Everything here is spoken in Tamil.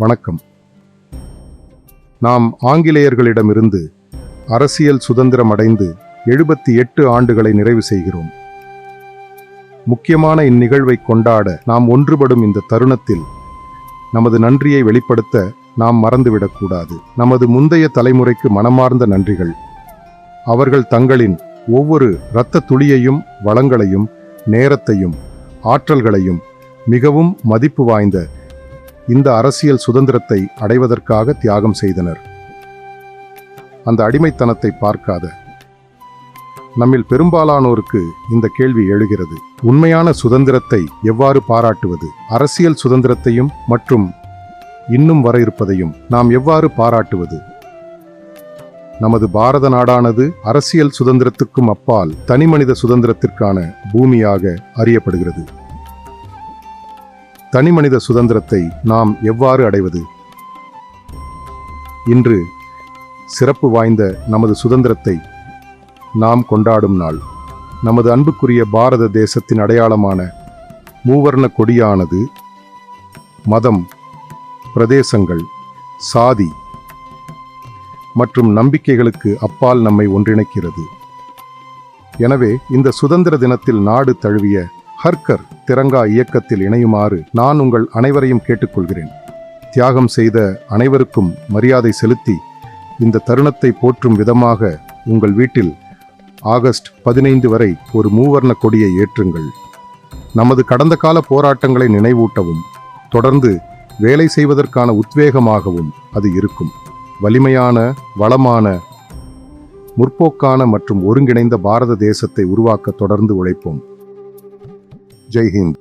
வணக்கம். நாம் ஆங்கிலேயர்களிடமிருந்து அரசியல் சுதந்திரம் அடைந்து எழுபத்தி எட்டு ஆண்டுகளை நிறைவு செய்கிறோம். முக்கியமான இந்நிகழ்வை கொண்டாட நாம் ஒன்றுபடும் இந்த தருணத்தில் நமது நன்றியை வெளிப்படுத்த நாம் மறந்துவிடக்கூடாது நமது முந்தைய தலைமுறைக்கு மனமார்ந்த நன்றிகள். அவர்கள் தங்களின் ஒவ்வொரு இரத்த துளியையும் வளங்களையும் நேரத்தையும் ஆற்றல்களையும் மிகவும் மதிப்பு வாய்ந்த இந்த அரசியல் சுதந்திரத்தை அடைவதற்காக தியாகம் செய்தனர். அந்த அடிமைத்தனத்தை பார்க்காத. நம்மில் பெரும்பாலானோருக்கு இந்த கேள்வி எழுகிறது. உண்மையான சுதந்திரத்தை எவ்வாறு பாராட்டுவது? அரசியல் சுதந்திரத்தையும் மற்றும் இன்னும் வர இருப்பதையும் நாம் எவ்வாறு பாராட்டுவது? நமது பாரத நாடானது அரசியல் சுதந்திரத்துக்கும் அப்பால் தனிமனித சுதந்திரத்திற்கான பூமியாக அறியப்படுகிறது. தனிமனித சுதந்திரத்தை நாம் எவ்வாறு அடைவது? இன்று சிறப்பு வாய்ந்த நமது சுதந்திரத்தை நாம் கொண்டாடும் நாள். நமது அன்புக்குரிய பாரத தேசத்தின் அடையாளமான மூவர்ண கொடியானது மதம் பிரதேசங்கள் சாதி மற்றும் நம்பிக்கைகளுக்கு அப்பால் நம்மை ஒன்றிணைக்கிறது. எனவே இந்த சுதந்திர தினத்தில் நாடு தழுவிய ஹர்கர் திரங்கா இயக்கத்தில் இணையுமாறு நான் உங்கள் அனைவரையும் கேட்டுக்கொள்கிறேன். தியாகம் செய்த அனைவருக்கும் மரியாதை செலுத்தி இந்த தருணத்தை போற்றும் விதமாக உங்கள் வீட்டில் ஆகஸ்ட் பதினைந்து வரை ஒரு மூவர்ண கொடியை ஏற்றுங்கள். நமது கடந்த கால போராட்டங்களை நினைவூட்டவும் தொடர்ந்து வேலை செய்வதற்கான உத்வேகமாகவும் அது இருக்கும். வலிமையான வளமான முற்போக்கான மற்றும் ஒருங்கிணைந்த பாரத தேசத்தை உருவாக்க தொடர்ந்து உழைப்போம். ಜೈ ಹಿಂದ್